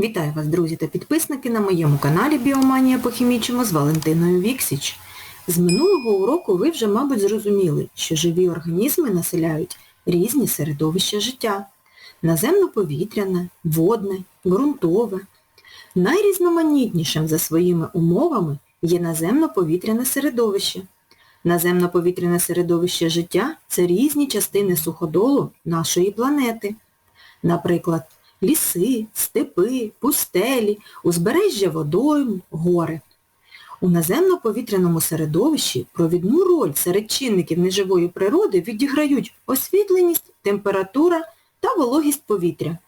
Вітаю вас, друзі та підписники на моєму каналі Біоманія по-хімічному з Валентиною Віксіч. З минулого уроку ви вже, мабуть, зрозуміли, що живі організми населяють різні середовища життя. Наземно-повітряне, водне, ґрунтове. Найрізноманітнішим за своїми умовами є наземно-повітряне середовище. Наземно-повітряне середовище життя – це різні частини суходолу нашої планети. Наприклад, ліси, степи, пустелі, узбережжя водойм, гори. У наземно-повітряному середовищі провідну роль серед чинників неживої природи відіграють освітленість, температура та вологість повітря.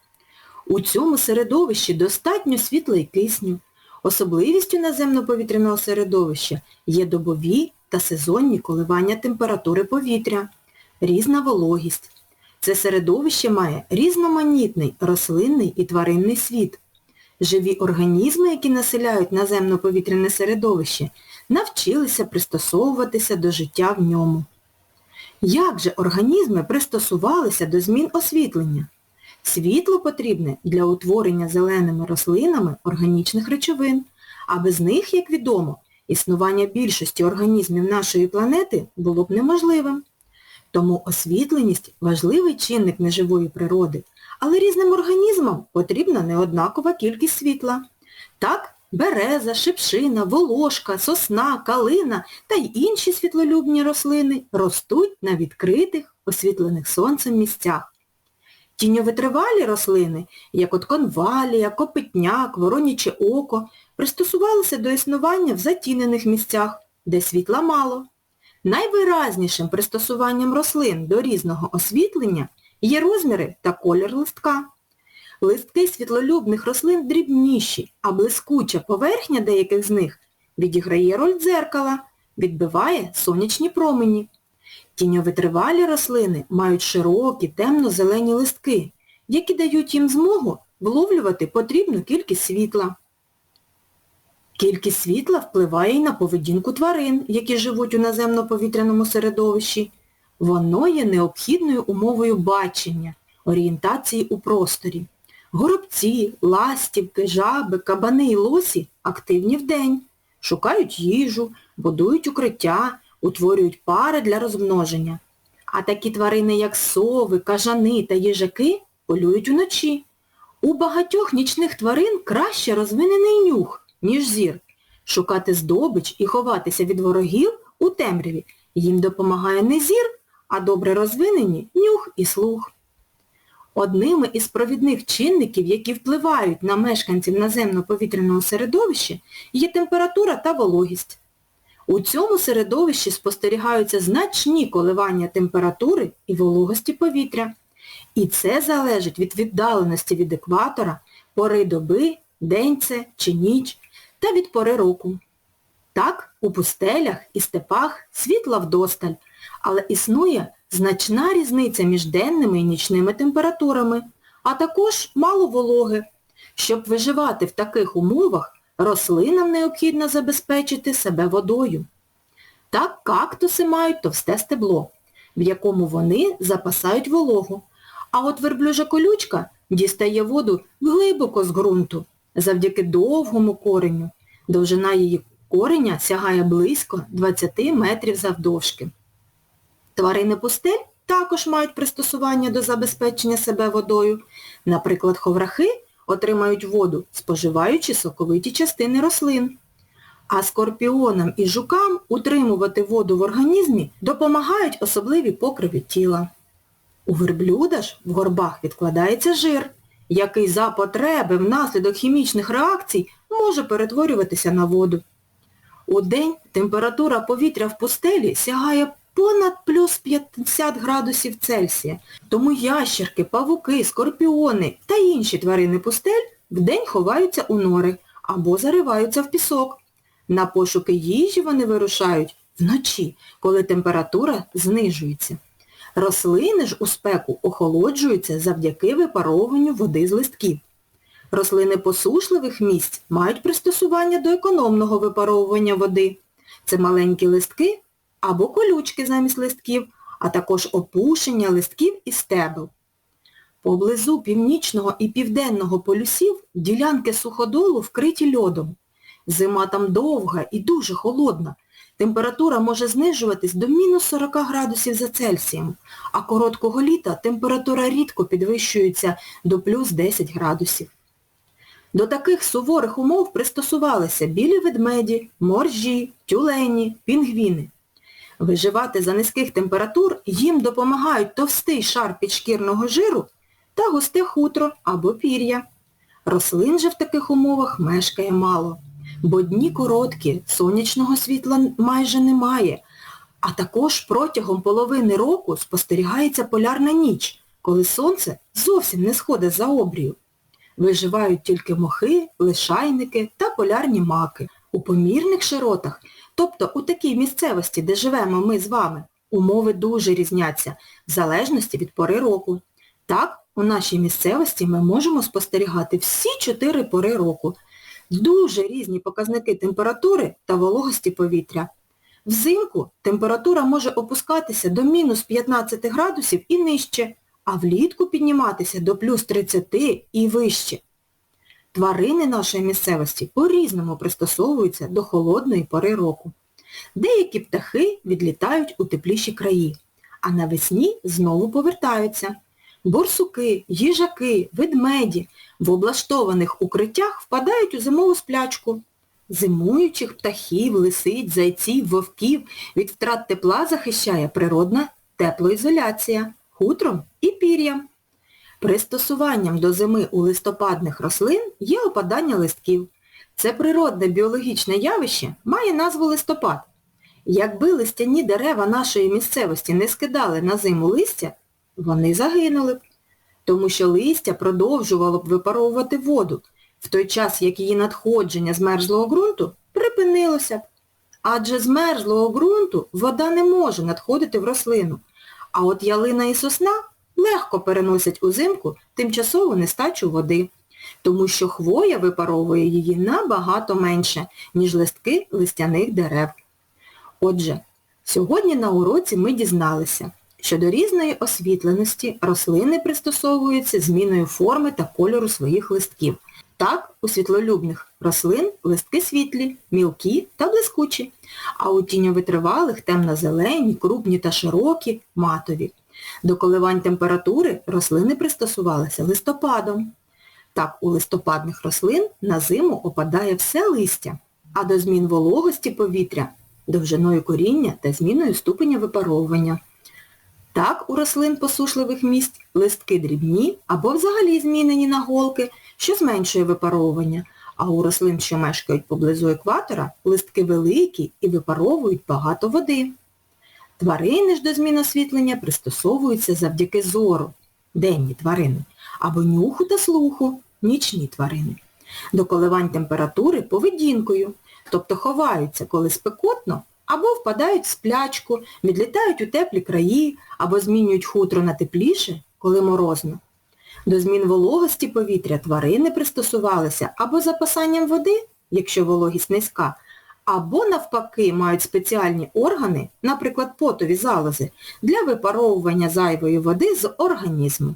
У цьому середовищі достатньо світла і кисню. Особливістю наземно-повітряного середовища є добові та сезонні коливання температури повітря, різна вологість. Це середовище має різноманітний рослинний і тваринний світ. Живі організми, які населяють наземно-повітряне середовище, навчилися пристосовуватися до життя в ньому. Як же організми пристосувалися до змін освітлення? Світло потрібне для утворення зеленими рослинами органічних речовин, а без них, як відомо, існування більшості організмів нашої планети було б неможливим. Тому освітленість – важливий чинник неживої природи, але різним організмам потрібна неоднакова кількість світла. Так, береза, шипшина, волошка, сосна, калина та й інші світлолюбні рослини ростуть на відкритих, освітлених сонцем місцях. Тіньовитривалі рослини, як от конвалія, копитняк, вороняче око, пристосувалися до існування в затінених місцях, де світла мало. Найвиразнішим пристосуванням рослин до різного освітлення є розміри та колір листка. Листки світлолюбних рослин дрібніші, а блискуча поверхня деяких з них відіграє роль дзеркала, відбиває сонячні промені. Тіньовитривалі рослини мають широкі темно-зелені листки, які дають їм змогу вловлювати потрібну кількість світла. Кількість світла впливає й на поведінку тварин, які живуть у наземно-повітряному середовищі. Воно є необхідною умовою бачення, орієнтації у просторі. Горобці, ластівки, жаби, кабани і лосі активні вдень, шукають їжу, будують укриття, утворюють пари для розмноження. А такі тварини, як сови, кажани та їжаки, полюють уночі. У багатьох нічних тварин краще розвинений нюх ніж зір. Шукати здобич і ховатися від ворогів у темряві їм допомагає не зір, а добре розвинені нюх і слух. Одними із провідних чинників, які впливають на мешканців наземно-повітряного середовища, є температура та вологість. У цьому середовищі спостерігаються значні коливання температури і вологості повітря. І це залежить від віддаленості від екватора, пори доби, день це чи ніч, та від пори року. Так, у пустелях і степах світла вдосталь, але існує значна різниця між денними і нічними температурами, а також мало вологи. Щоб виживати в таких умовах, рослинам необхідно забезпечити себе водою. Так кактуси мають товсте стебло, в якому вони запасають вологу, а от верблюжа колючка дістає воду глибоко з ґрунту завдяки довгому коренню. Довжина її кореня сягає близько 20 метрів завдовжки. Тварини пустель також мають пристосування до забезпечення себе водою. Наприклад, ховрахи отримають воду, споживаючи соковиті частини рослин. А скорпіонам і жукам утримувати воду в організмі допомагають особливі покриви тіла. У верблюда ж в горбах відкладається жир, який за потреби внаслідок хімічних реакцій може перетворюватися на воду. У день температура повітря в пустелі сягає понад плюс 50 градусів Цельсія, тому ящерки, павуки, скорпіони та інші тварини пустель вдень ховаються у нори або зариваються в пісок. На пошуки їжі вони вирушають вночі, коли температура знижується. Рослини ж у спеку охолоджуються завдяки випаровуванню води з листків. Рослини посушливих місць мають пристосування до економного випаровування води. Це маленькі листки або колючки замість листків, а також опушення листків і стебел. Поблизу північного і південного полюсів ділянки суходолу вкриті льодом. Зима там довга і дуже холодна. Температура може знижуватись до мінус 40 градусів за Цельсієм, а короткого літа температура рідко підвищується до плюс 10 градусів. До таких суворих умов пристосувалися білі ведмеді, моржі, тюлені, пінгвіни. Виживати за низьких температур їм допомагають товстий шар підшкірного жиру та густе хутро або пір'я. Рослин же в таких умовах мешкає мало, бо дні короткі, сонячного світла майже немає, а також протягом половини року спостерігається полярна ніч, коли сонце зовсім не сходить за обрію. Виживають тільки мохи, лишайники та полярні маки. У помірних широтах, тобто у такій місцевості, де живемо ми з вами, умови дуже різняться, в залежності від пори року. Так, у нашій місцевості ми можемо спостерігати всі чотири пори року. Дуже різні показники температури та вологості повітря. Взимку температура може опускатися до мінус 15 градусів і нижче, а влітку підніматися до плюс 30 і вище. Тварини нашої місцевості по-різному пристосовуються до холодної пори року. Деякі птахи відлітають у тепліші краї, а навесні знову повертаються. Борсуки, їжаки, ведмеді в облаштованих укриттях впадають у зимову сплячку. Зимуючих птахів, лисиць, зайців, вовків від втрат тепла захищає природна теплоізоляція, хутром і пір'ям. Пристосуванням до зими у листопадних рослин є опадання листків. Це природне біологічне явище має назву листопад. Якби листяні дерева нашої місцевості не скидали на зиму листя, вони загинули б, тому що листя продовжувало б випаровувати воду, в той час як її надходження з мерзлого ґрунту припинилося б. Адже з мерзлого ґрунту вода не може надходити в рослину, а от ялина і сосна легко переносять узимку тимчасову нестачу води, тому що хвоя випаровує її набагато менше, ніж листки листяних дерев. Отже, сьогодні на уроці ми дізналися, що до різної освітленості рослини пристосовуються зміною форми та кольору своїх листків. Так, у світлолюбних рослин листки світлі, мілкі та блискучі, а у тіньовитривалих темно-зелені, крупні та широкі, матові. До коливань температури рослини пристосувалися листопадом. Так, у листопадних рослин на зиму опадає все листя, а до змін вологості повітря довжиною коріння та зміною ступеня випаровування. Так, у рослин посушливих місць листки дрібні або взагалі змінені на голки, що зменшує випаровування, а у рослин, що мешкають поблизу екватора, листки великі і випаровують багато води. Тварини ж до змін освітлення пристосовуються завдяки зору, денні тварини, або нюху та слуху, нічні тварини. До коливань температури поведінкою, тобто ховаються, коли спекотно, або впадають в сплячку, відлітають у теплі краї, або змінюють хутро на тепліше, коли морозно. До змін вологості повітря тварини пристосувалися або запасанням води, якщо вологість низька, або навпаки мають спеціальні органи, наприклад, потові залози, для випаровування зайвої води з організму.